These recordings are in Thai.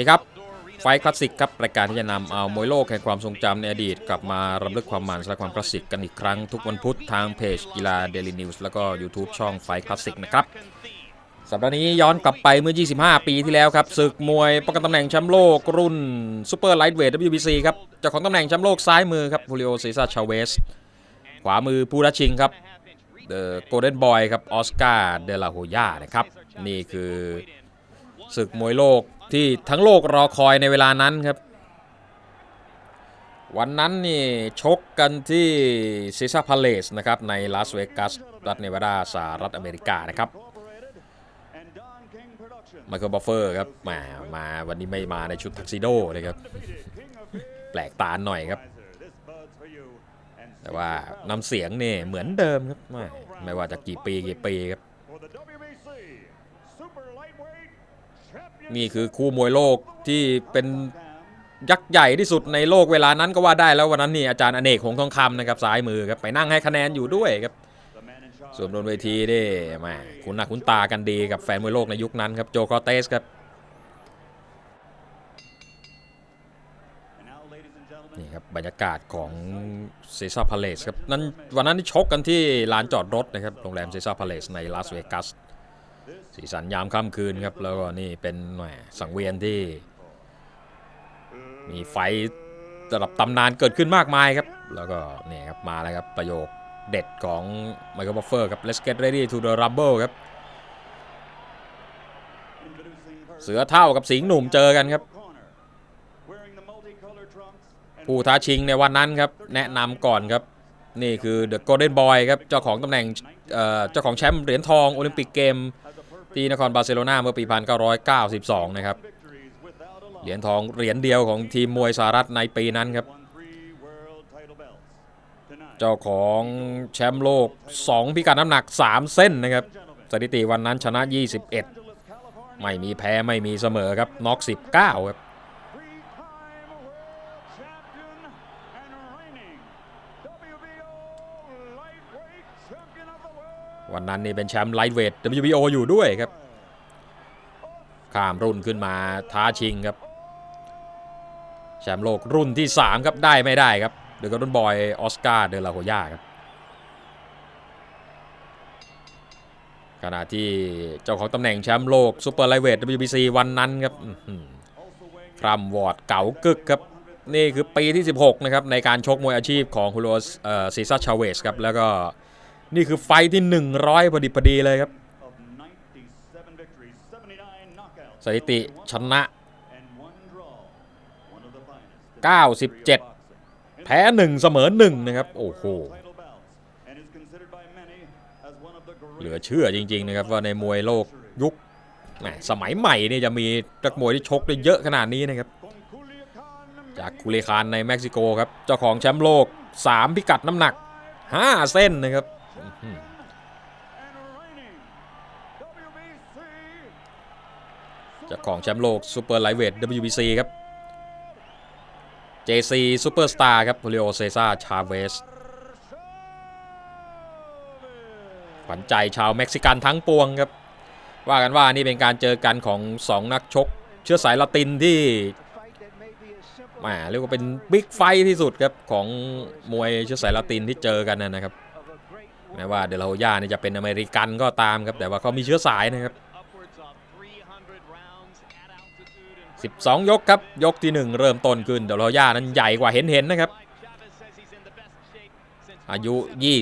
สวัสดีครับ ไฟคลาสสิกครับรายการที่จะนำเอามวยโลกแห่งความทรงจำในอดีต กลับมารำลึกความมันและความคลาสสิกกันอีกครั้งทุกวันพุธทางเพจกีฬาเดลินิวส์แล้วก็ YouTube ช่องไฟคลาสสิกนะครับสัปดาห์นี้ย้อนกลับไปเมื่อ 25 ปีที่แล้วครับศึกมวยป้องกันตำแหน่งแชมป์โลกรุ่นซูเปอร์ไลท์เวท WBC ครับเจ้าของตำแหน่งแชมป์โลกซ้ายมือครับฮูลิโอเซซาชาเวส ขวามือผู้รัชชิงครับเดอะโกลเด้นบอยครับออสการ์เดลาโฮยานะครับ นี่คือศึกมวยโลก ที่ทั้งโลกรอคอยในเวลานั้นครับ วันนั้นนี่ชกกันที่ซิซ่าพาเลสนะครับในลาสเวกัสรัฐเนวาดาสหรัฐอเมริกานะครับไมเคิลบัฟเฟอร์ครับมามาวันนี้ไม่มาในชุดทักซิโดเลยครับ แปลกตาหน่อยครับ แต่ว่าน้ำเสียงนี่เหมือนเดิมครับ ไม่ไม่ว่าจะกี่ปีกี่ปีครับ นี่คือคู่มวยโลกที่เป็นยักษ์ใหญ่ที่สุดในโลกเวลานั้นก็ว่าได้แล้ววันนั้นนี่อาจารย์อเนกหงทองคำนะครับซ้ายมือครับไปนั่งให้คะแนนอยู่ด้วยครับส่วนบนเวทีนี่มาคุณหน้าคุณตากันดีกับแฟนมวยโลกในยุคนั้นครับโจคอเตสครับนี่ครับบรรยากาศของเซซ่าพาเลสครับนั้นวันนั้นที่ชกกันที่ลานจอดรถนะครับโรงแรมเซซ่าพาเลสในลาสเวกัส สีสันยามค่ำคืนครับ แล้วก็นี่เป็นแหมสังเวียนที่ มีไฟระดับตำนานเกิดขึ้นมากมายครับ แล้วก็นี่ครับมาแล้วครับประโยคเด็ดของไมเคิลบัฟเฟอร์ครับ let's get ready to the rumble ครับ เสือเท่ากับสิงห์หนุ่มเจอกันครับ ผู้ท้าชิงในวันนั้นครับ แนะนำก่อนครับ นี่คือ The Golden Boy ครับ เจ้าของตำแหน่งเจ้าของแชมป์เหรียญทองโอลิมปิกเกม ที่นครบาร์เซโลนาเมื่อปี 1992 นะครับ เหรียญทองเหรียญเดียวของทีมมวยสหรัฐในปีนั้นครับ เจ้าของแชมป์โลก 2 พิกัดน้ำหนัก 3 เส้นนะครับ สถิติวันนั้นชนะ 21 ไม่มีแพ้ไม่มีเสมอครับน็อก19 ครับ วันนั้นนี่เป็นแชมป์ไลท์เวท WBO อยู่ด้วยครับ ข้ามรุ่นขึ้นมาท้าชิงครับ แชมป์โลกรุ่นที่ 3 ครับ ได้ไม่ได้ครับเดอกร์ดอนบอยออสการ์เดลาโฮยาครับ ขณะที่เจ้าของตำแหน่งแชมป์โลกซูเปอร์ไลท์เวท WBC วันนั้นครับครัมวอร์ดเก๋ากึกครับนี่คือปีที่ 16 นะครับ ในการชกมวยอาชีพของฮูโรซีซ่าชาเวสครับ แล้วก็ นี่คือไฟท์ที่ 100พอดีพอดีเลยครับ สถิติชนะ 97 แพ้ 1 เสมอ 1 นะครับ โอ้โห เหลือเชื่อจริง ๆ นะครับ ว่าในมวยโลกยุคแหมสมัยใหม่นี่จะมีนักมวยที่ชกได้เยอะขนาดนี้นะครับ จากคูเลคานในเม็กซิโกครับ เจ้าของแชมป์โลก 3 พิกัดน้ำหนัก 5 เส้นนะครับอื้อหือเจ้าของแชมป์โลกซูเปอร์ไลท์เวท WBC ครับ JC ซูเปอร์สตาร์ครับโ u ลิโอเซซ่าชาเวสขวัญใจชาวเม็กซิกันทั้งปวงครับ ว่ากันว่านี่เป็นการเจอกันของ 2 นักชก เชื้อสายละตินที่แหมเรียกว่าเป็นบิ๊กไฟที่สุดครับ ของมวยเชื้อสายละตินที่เจอกันนะครับ แม้ว่าเดลาโฮย่านี่จะเป็นอเมริกันก็ตามครับ แต่ว่าเขามีเชื้อสายนะครับ 12 ยกครับ ยกที่ 1 เริ่มต้นขึ้นเดลาโฮย่านั้นใหญ่กว่าเห็นเห็นๆนะครับ อายุ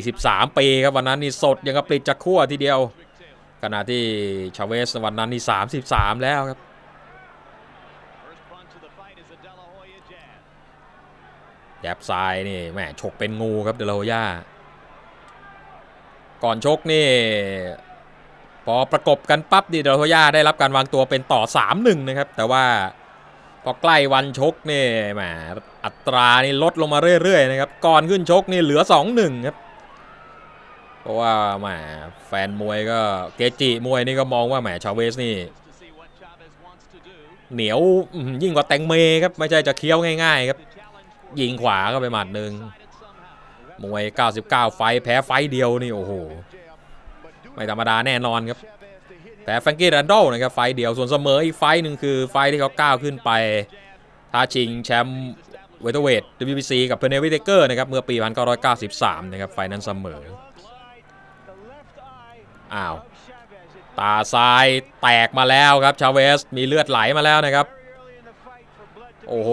23 ปีครับวันนั้นนี่สดยังกับปลิดจากขั้วทีเดียว ขณะที่ชาเวสวันนั้นนี่ 33 แล้วครับแยบซ้ายนี่แหมฉกเป็นงูครับเดลาโฮย่า ก่อนชกนี่ พอประกบกันปั๊บดิเดลโฮย่าได้รับการวางตัวเป็นต่อ 3-1 นะครับ แต่ว่าพอใกล้วันชกนี่แหมอัตรานี่ลดลงมาเรื่อยๆนะครับ ก่อนขึ้นชกนี่เหลือ 2-1 ครับ เพราะว่าแหมแฟนมวยก็เกจิมวยนี่ก็มองว่าแหมชาเวสนี่เหนียวยิ่งกว่าแตงเมครับ ไม่ใช่จะเคี้ยวง่ายๆครับ ยิงขวาก็ไปหมัดหนึ่ง มวย 99 ไฟแพ้ไฟเดียวนี่โอ้โห ไม่ธรรมดาแน่นอนครับ แต่แฟรงกี้แรนดอลนะครับไฟเดียวส่วนเสมออีกไฟหนึ่งคือไฟที่เขาก้าวขึ้นไปท้าชิงแชมป์เวเทเวท WBC กับเพเนวิเทเกอร์นะครับเมื่อปี 1993 นะครับไฟนั้นเสมอ อ้าว ตาซ้ายแตกมาแล้วครับชาเวสมีเลือดไหลมาแล้วนะครับ โอ้โห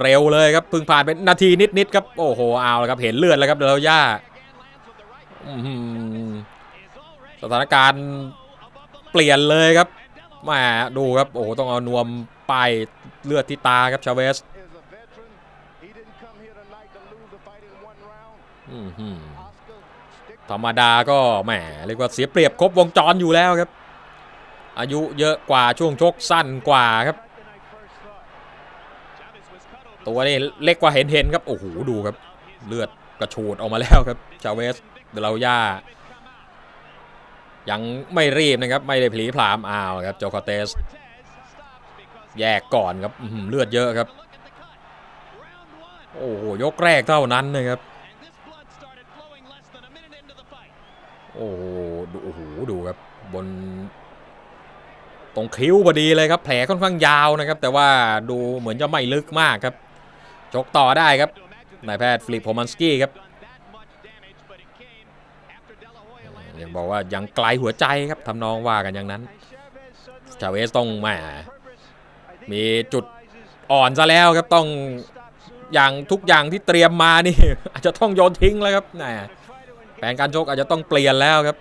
เร็วเลยครับพิ่งผ่านเป็นนาทีนิดๆครับโอ้โหเอาล้วครับเห็นเลือดแล้วครับเดลย่าสถานการณ์เปลี่ยนเลยครับแหมาดูครับโอ้โหต้องเอานวมป้ายเลือดที่ตาครับชาเวสธรรมดาก็แหมเรียกว่าเสียเปรียบครบวงจรอยู่แล้วครับ อายุเยอะกว่าช่วงชกสั้นกว่าครับ ตัวนี้เล็กกว่าเห็นเห็นครับ โอ้โห ดูครับ เลือดกระฉูดออกมาแล้วครับ ชาเวสเดลาย่า ยังไม่รีบนะครับ ไม่ได้ผลีผลามอ้าวครับโจคาเตส แยกก่อนครับเลือดเยอะครับ โอ้โห ยกแรกเท่านั้นนะครับ โอ้โห ดูโอ้โห ดูครับ บนตรงคิ้วพอดีเลยครับ แผลค่อนข้างยาวนะครับ แต่ว่าดูเหมือนจะไม่ลึกมากครับ ชกต่อได้ครับนายแพทย์ฟลิปโพมันสกี้ครับยังบอกว่ายังไกลหัวใจครับทำนองว่ากันอย่างนั้นชาเวสต้องแหมมีจุดอ่อนซะแล้วครับต้องอย่างทุกอย่างที่เตรียมมานี่ อาจจะต้องโยนทิ้งแล้วครับแหมแผนการชกอาจจะต้องเปลี่ยนแล้วครับ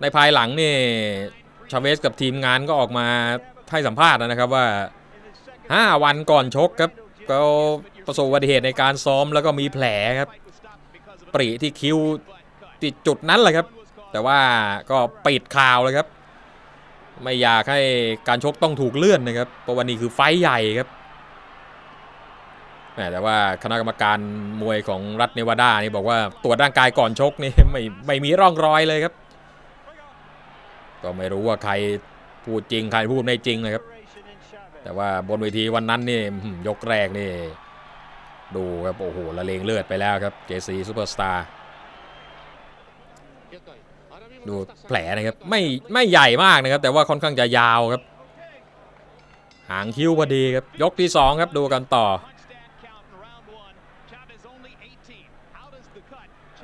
ในภายหลังนี่ชาเวสกับทีมงานก็ออกมาให้สัมภาษณ์นะครับว่า 5 วันก่อนชกครับ ก็ประสบอุบัติเหตุในการซ้อมแล้วก็มีแผลครับ ปริที่คิ้วติดจุดนั้นแหละครับ แต่ว่าก็ปิดข่าวเลยครับ ไม่อยากให้การชกต้องถูกเลื่อนนะครับเพราะวันนี้คือไฟใหญ่ครับแต่ว่าคณะกรรมการมวยของรัฐเนวาดานี่บอกว่าตรวจร่างกายก่อนชกนี่ไม่ไม่มีร่องรอยเลยครับ ก็ไม่รู้ว่าใครพูดจริงใครพูดไม่จริงนะครับ แต่ว่าบนเวทีวันนั้นนี่ยกแรกนี่ ดูครับ โอ้โหละเลงเลือดไปแล้วครับ JC Superstar ดูแผลนะครับไม่ไม่ใหญ่มากนะครับ แต่ว่าค่อนข้างจะยาวครับ หางคิ้วพอดีครับ ยกที่ 2 ครับดูกันต่อ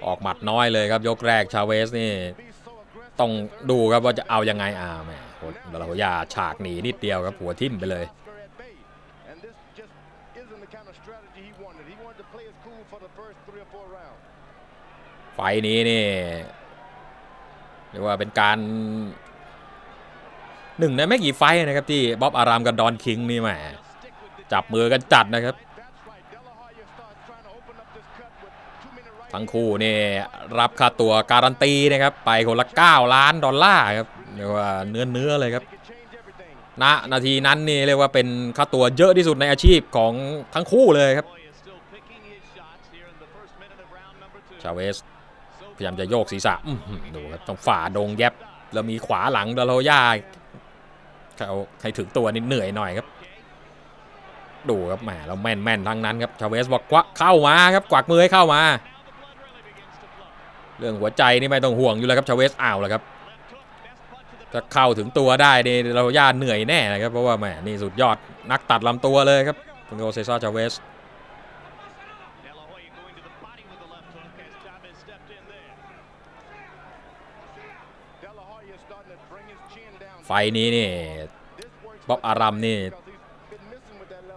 ออกหมัดน้อยเลยครับ ยกแรกชาเวสนี่ ต้องดูครับว่าจะเอายังไงอ่าแหม ลาราโฮยาฉากหนีนิดเดียวครับหัวทิ่มไปเลยไฟนี้นี่เรียกว่าเป็นการหนึ่งในไม่กี่ไฟนะครับที่บ๊อบอารามกับดอนคิงนี่แหมจับมือกันจัดนะครับ ทั้งคู่นี่รับค่าตัวการันตีนะครับ ไปคนละ 9 ล้านดอลลาร์ครับ เรียกว่าเนื้อเนื้อๆเลยครับณนาทีนั้นนี่เรียกว่าเป็นค่าตัวเยอะที่สุดในอาชีพของทั้งคู่เลยครับชาเวสพยายามจะโยกศีรษะดูครับต้องฝ่าดงแยบแล้วมีขวาหลังดาโลย่าเขาให้ถึงตัวนิดเหนื่อยหน่อยครับ ดูครับแหมเราแม่นแม่นทั้งนั้นครับชาเวสบอกกวะเข้ามาครับกวักมือให้เข้ามา เรื่องหัวใจนี่ไม่ต้องห่วงอยู่แล้วครับชาเวสอ้าวแล้วครับ จะเข้าถึงตัวได้เนี่ดาโลย่าเหนื่อยแน่นะครับ เพราะว่าแหมนี่สุดยอดนักตัดลำตัวเลยครับคุณโกเซซ่าชาเวสไฟล์นี้นี่บ๊อบอารัมนี่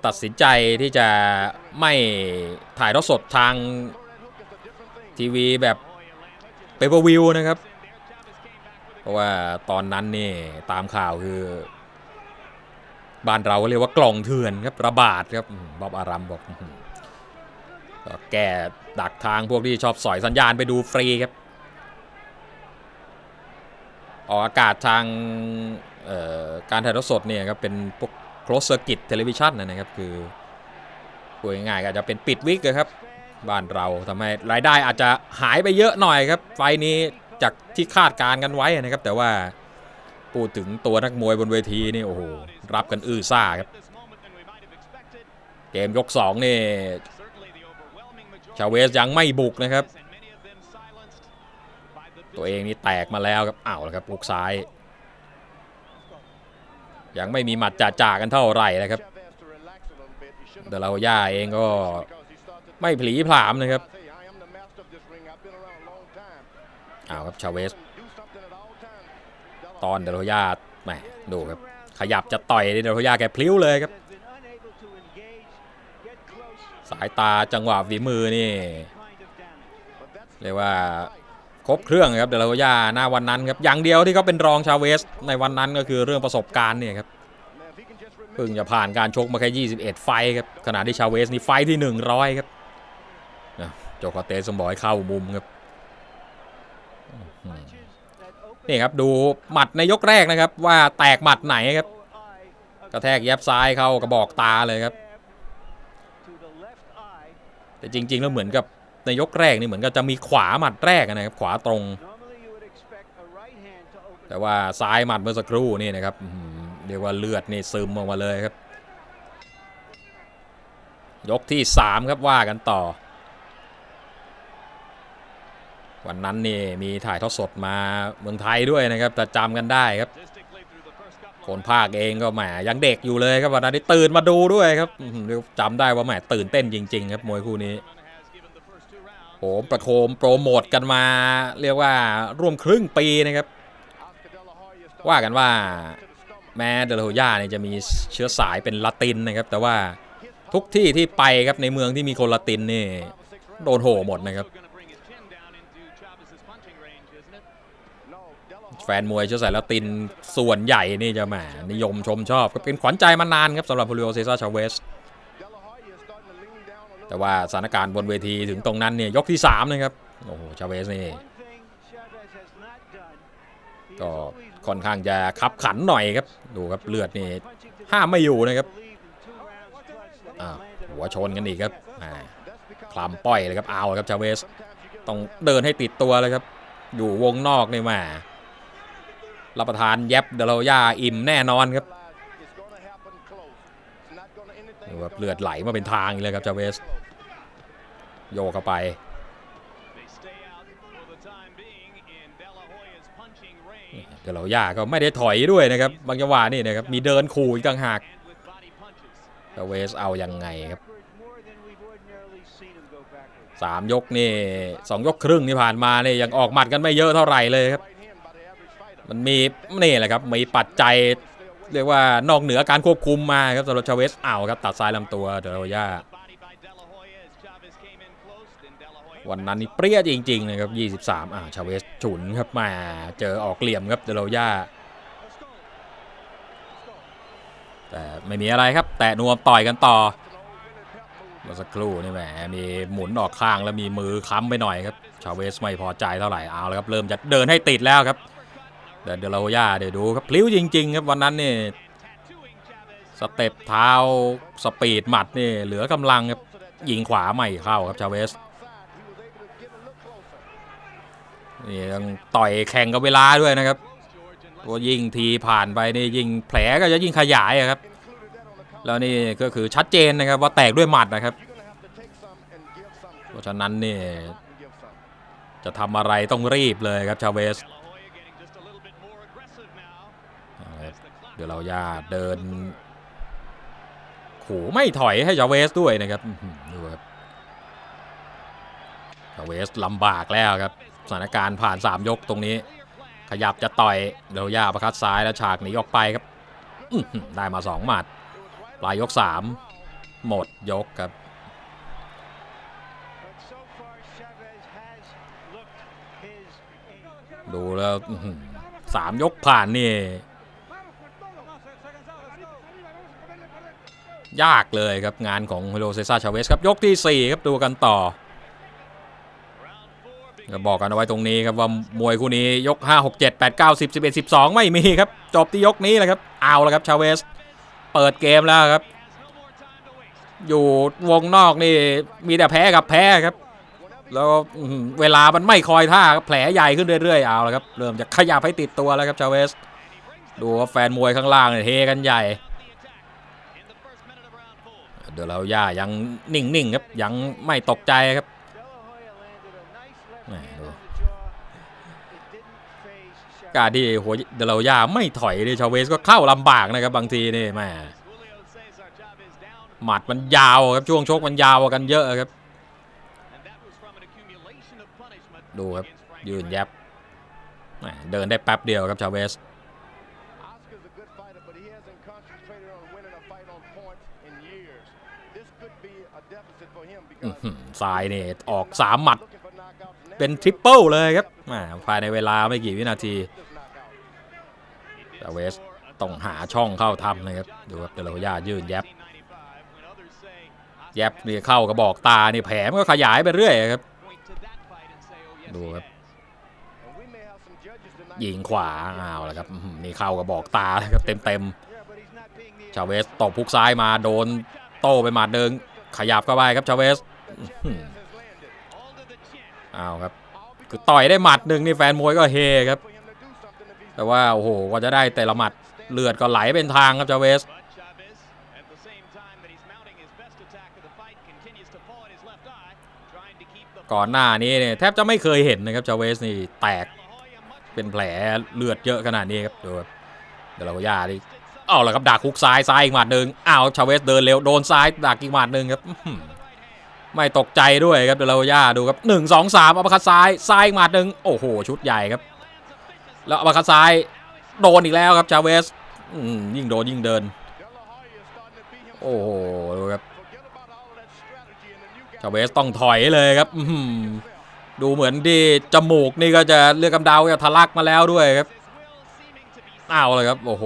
ตัดสินใจที่จะไม่ถ่ายทอดสดทางทีวีแบบเปเปอร์วิวนะครับ ราะว่าตอนนั้นนี่ตามข่าวคือ บ้านเราเรียกว่ากล่องเถื่อนครับระบาดครับบ๊อบอารัมบอกก็แก้ดักทางพวกที่ชอบสอยสัญญาณไปดูฟรีครับ ออกอากาศทางการถ่ายทอดสดเนี่ยครับเป็นพวก close circuit television นะครับ คือพูดง่ายๆก็อาจจะเป็นปิดวิกอะครับ บ้านเราทำให้รายได้อาจจะหายไปเยอะหน่อยครับ ไฟนี้ จากที่คาดการกันไว้นะครับ แต่ว่าพูดถึงตัวนักมวยบนเวทีนี่โอ้โหรับกันอื้อซ่าครับเกมยก2นี่ชาเวสยังไม่บุกนะครับ ตัวเองนี่แตกมาแล้วครับอ้าวแล้วครับลูกซ้าย ยังไม่มีหมัดจ่าจ่ากันเท่าไหร่นะครับเดลาย่าเองก็ไม่ผลีผลามนะครับ อ้าวครับชาเวส ตอนเดลาย่าแหมดูครับ ขยับจะต่อยเดลาย่าแกพลิ้วเลยครับ สายตาจังหวะฝีมือนี่เรียกว่าครบเครื่องครับเดลาย่าหน้าวันนั้นครับอย่างเดียวที่เขาเป็นรองชาเวส ในวันนั้นก็คือเรื่องประสบการณ์เนี่ยครับเพิ่งจะผ่านการชกมาแค่ 21 ไฟครับขณะที่ชาเวสนี่ไฟที่ 100 ครับโจคาเตสมบอกให้เข้ามุมครับ นี่ครับดูหมัดในยกแรกนะครับ ว่าแตกหมัดไหนครับ กระแทกแยบซ้ายเข้ากระบอกตาเลยครับ แต่จริง ๆ แล้วเหมือนกับในยกแรกนี่เหมือนกับจะมีขวาหมัดแรกนะครับ ขวาตรง แต่ว่าซ้ายหมัดเมื่อสักครู่นี่นะครับเรียกว่าเลือดนี่ซึมออกมาเลยครับ ยกที่ 3 ครับว่ากันต่อ วันนั้นนี่มีถ่ายทอดสดมาเมืองไทยด้วยนะครับแต่จำกันได้ครับ คนภาคเองก็แหมยังเด็กอยู่เลยครับวันนั้นที่ตื่นมาดูด้วยครับจำได้ว่าแหมตื่นเต้นจริง ๆ ครับมวยคู่นี้โหมประโคมโปรโมทกันมา เรียกว่าร่วมครึ่งปีนะครับ ว่ากันว่าแม้เดลโฮย่าเนี่ยจะมีเชื้อสายเป็นละตินนะครับ แต่ว่าทุกที่ที่ไปครับในเมืองที่มีคนละตินนี่โดนโหหมดนะครับ แฟนมวยเชื้อสายละตินส่วนใหญ่นี่จะแหมนิยมชมชอบก็เป็นขวัญใจมานานครับสำหรับฮูลิโอเซซ่าชาเวสแต่ว่าสถานการณ์บนเวทีถึงตรงนั้นเนี่ยยกที่3นะครับโอ้โหชาเวสนี่ก็ค่อนข้างจะขับขันหน่อยครับดูครับเลือดนี่ห้ามไม่อยู่นะครับอ่าหัวชนกันอีกครับคลำป้อยเลยครับเอาครับชาเวสต้องเดินให้ติดตัวเลยครับ อยู่วงนอกนี่แหมา รับประทานแยบเดลย่าอิ่มแน่นอนครับ realize it's gonna happen close. It's not gonna anything. ดู is ครับเลือดไหลมาเป็นทางเลยครับชาเวส โยกเข้าไปเดลย่าก็ไม่ได้ถอยด้วยนะครับ บางจังหวะนี่นะครับ มีเดินขู่อีกต่างหากชาเวสเอายังไงครับสามยกนี่สองยกครึ่งที่ผ่านมาเนี่ยยังออกหมัดกันไม่เยอะเท่าไหร่เลยครับ มันมีนี่แหละครับมีปัจจัยเรียกว่านอกเหนือการควบคุมมาครับสำหรับชาเวสเอาครับตัดซ้ายลำตัวเดลโย่าวันนั้นนี่เปรี้ยจริงๆนะครับ 23 อ่าชาเวสฉุนครับมาเจอออกเหลี่ยมครับเดลย่าแต่ไม่มีอะไรครับ แตะนวมต่อยกันต่อเมื่อสักครู่นี่แหมมีหมุนออกข้างแล้วมีมือค้ำไปหน่อยครับชาเวสไม่พอใจเท่าไหร่เอาแล้วครับเริ่มจะเดินให้ติดแล้วครับ แต่เดลย่าเดี๋ยวดูครับพลิ้วจริง ๆ ครับวันนั้นนี่สเต็ปเท้าสปีดหมัดนี่เหลือกำลังครับยิงขวาไม่เข้าครับชาเวสนี่ยังต่อยแข่งกับเวลาด้วยนะครับตัวยิงทีผ่านไปนี่ยิงแผลก็จะยิ่งขยายอะครับ แล้วนี่ก็คือชัดเจนนะครับว่าแตกด้วยหมัดนะครับ เพราะฉะนั้นนี่จะทำอะไรต้องรีบเลยครับชาเวสเอาครับ เดี๋ยวเราย่าเดินขู่ไม่ถอยให้ชาเวสด้วยนะครับดูครับชาเวสลำบากแล้วครับสถานการณ์ผ่าน 3 ยกตรงนี้ ขยับจะต่อยเดลย่าประคัดซ้ายแล้วฉากหนีออกไปครับได้มา 2 หมัด ปลายยก 3 หมดยกครับดูแล้วสามยกผ่านนี่ ยากเลยครับงานของฮิโรเซซ่าชาเวสครับยกทีสี่ 4 ครับดูกันต่อก็บอกกันเอาไว้ตรงนี้ครับว่ามวยคู่นี้ยก 5 6 7 8 9 10 11 12 ไม่มีครับ จบที่ยกนี้แหละครับ เอาล้วครับชาเวส เปิดเกมแล้วครับ อยู่วงนอกนี่มีแต่แพ้กับแพ้ครับ แล้วเวลามันไม่คอยท่าครับแผลใหญ่ขึ้นเรื่อยๆเอาล้วครับ เริ่มจะขยับให้ติดตัวแล้วครับชาเวส ดูว่าแฟนมวยข้างล่างเนี่ยเฮกันใหญ่ เดี๋ยวเราย่ายังนิ่งๆครับยังไม่ตกใจครับการที่หัวเดลายาไม่ถอยนี่ชาเวสก็เข้าลำบากนะครับบางทีนี่แม่หมัดมันยาวครับช่วงชกมันยาวกันเยอะครับ ดูครับยืนยับเดินได้แป๊บเดียวครับชาเวส ซ้ายเนี่ออกสามหมัด เป็นทริปเปิลเลยครับภายในเวลาไม่กี่วินาทีชาเวสต้องหาช่องเข้าทำเลยครับดูครับเดลายายืนยับแยบนี่เข้ากระบอกตานี่แผลมันก็ขยายไปเรื่อยครับ ดูครับยิงขวาอ้าวแล้วครับนี่เข้ากระบอกตาเลยครับเต็มเต็ม Yeah, but he's not being the ๆชาเวสตบพุกซ้ายมาโดนโต้ไปหมัดเดิง ขยับเข้าไปครับชาเวสเอาครับ คือต่อยได้หมัดหนึ่งนี่แฟนมวยก็เฮครับ แต่ว่าโอ้โหกว่าจะได้แต่ละหมัดเลือดก็ไหลเป็นทางครับชาเวสก่อนหน้านี้เนี่ยแทบจะไม่เคยเห็นนะครับชาเวสนี่แตกเป็นแผลเลือดเยอะขนาดนี้ครับดูเดลโรยาที่ เอาละครับดักคุกซ้ายซ้ายอีกหมัดหนึ่งอ้าวชาเวสเดินเร็วโดนซ้ายดักอีกหมัดหนึ่งครับไม่ตกใจด้วยครับเดลาย่าดูครับหนึ่งสองสามอัปคัดซ้ายซ้ายอีกหมัดหนึ่งโอ้โหชุดใหญ่ครับ แล้วอัปคัดซ้ายโดนอีกแล้วครับชาเวสยิ่งโดนยิ่งเดิน โอ้โหดูครับชาเวสต้องถอยเลยครับดูเหมือนที่จมูกนี่ก็จะเลือดกำเดาจะทะลักมาแล้วด้วยครับอ้าวเลยครับ โอ้โห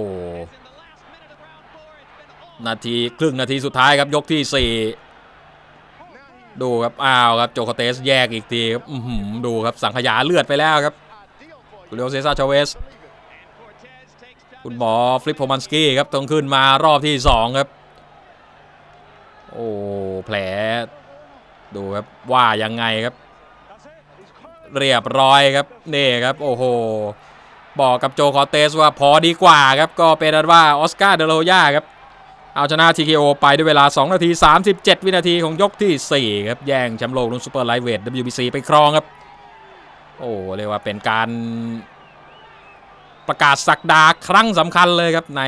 นาทีครึ่งนาทีสุดท้ายครับยกที่ 4 ดูครับอ้าวครับโจคาเตสแยกอีกทีครับดูครับสังขยาเลือดไปแล้วครับ ideal for คูเรโอเซซ่าชาเวส คุณหมอฟลิปโพมันสกี้ครับต้องขึ้นมารอบที่ 2 ครับ โอ้แผล ดูครับว่ายังไงครับ เรียบร้อยครับนี่ครับโอ้โหบอกกับโจคอเตสว่าพอดีกว่าครับ ก็เป็นอันว่าออสการ์เดโลยาครับ เอาชนะ TKO ไปด้วยเวลา 2 นาที 37 วินาทีของยกทีสี่ 4 ครับ แย่งแชมป์โลกรุ่นซูเปอร์ไลท์เวท WBC ไปครองครับ โอ้เรียกว่าเป็นการประกาศสักดาครั้งสำคัญเลยครับ ใน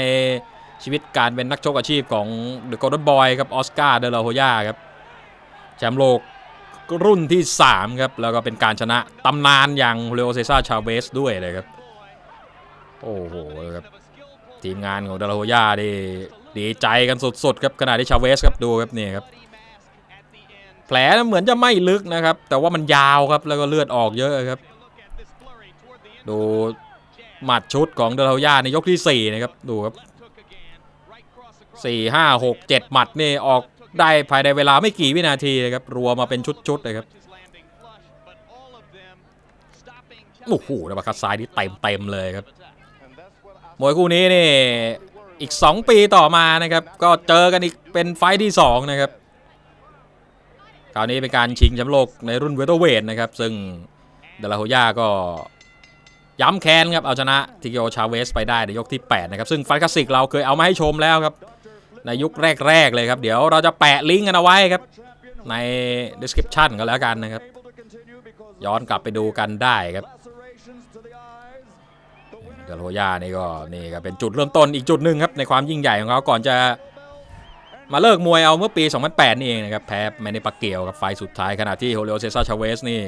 ชีวิตการเป็นนักชกอาชีพของ The Golden Boy ครับออสการ์เดลาโฮยาครับ แชมป์โลกรุ่นที่ 3 ครับ แล้วก็เป็นการชนะตำนานอย่างเลโอเซซ่าชาเวสด้วยเลยครับ โอ้โหครับ ทีมงานของเดลาโฮยาดี ดีใจกันสุดๆครับขณะที่ชาเวสครับดูครับนี่ครับแผลเหมือนจะไม่ลึกนะครับ แต่ว่ามันยาวครับแล้วก็เลือดออกเยอะครับ ดูหมัดชุดของเดลาโฮยาในยกที่ 4 นะครับ ดูครับ 4 5 6 7 หมัดนี่ออกได้ภายในเวลาไม่กี่วินาทีเลยครับ รัวมาเป็นชุดๆเลยครับโอ้โหแล้วมาคัดซ้ายนี่เต็มเต็มๆเลยครับมวยคู่นี้นี่ อีก 2 ปีต่อมานะครับ ก็เจอกันอีกเป็นไฟที่ 2 นะครับ คราวนี้เป็นการชิงแชมป์โลกในรุ่นเวเตอร์เวทนะครับ ซึ่งเดลาโฮยาก็ย้ำแค้นครับ เอาชนะทิกิโอชาเวสไปได้ในยกที่ 8 นะครับ ซึ่งฟท์คลาสสิกเราเคยเอามาให้ชมแล้วครับ ในยุคแรก ๆ เลยครับ เดี๋ยวเราจะแปะลิงก์กันเอาไว้ครับ ใน description ก็แล้วกันนะครับ ย้อนกลับไปดูกันได้ครับ เดลโฮยานี่ก็นี่ก็เป็นจุดเริ่มต้นอีกจุดหนึ่งครับในความยิ่งใหญ่ของเขาก่อนจะมาเลิกมวยเอาเมื่อปี 2008 นี่เองนะครับ แพ้แมนในปากเกียวกับไฟสุดท้ายขณะที่โฮเลโอเซซ่าชาเวสนี่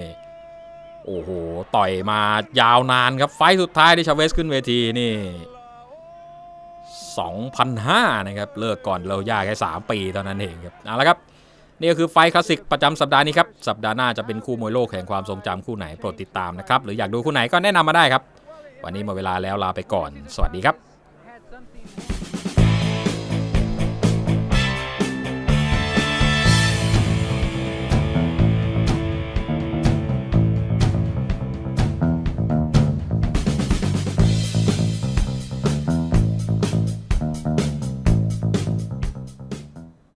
โอ้โห ต่อยมายาวนานครับ ไฟสุดท้ายที่ชาเวสขึ้นเวทีนี่ 2005 นะครับ เลิกก่อนเราย่าแค่ 3 ปีเท่านั้นเองครับเอาละครับ นี่ก็คือไฟคลาสสิกประจำสัปดาห์นี้ครับ สัปดาห์หน้าจะเป็นคู่มวยโลกแห่งความทรงจำคู่ไหนโปรดติดตามนะครับ หรืออยากดูคู่ไหนก็แนะนำมาได้ครับ วันนี้หมดเวลาแล้วลาไปก่อน สวัสดีครับ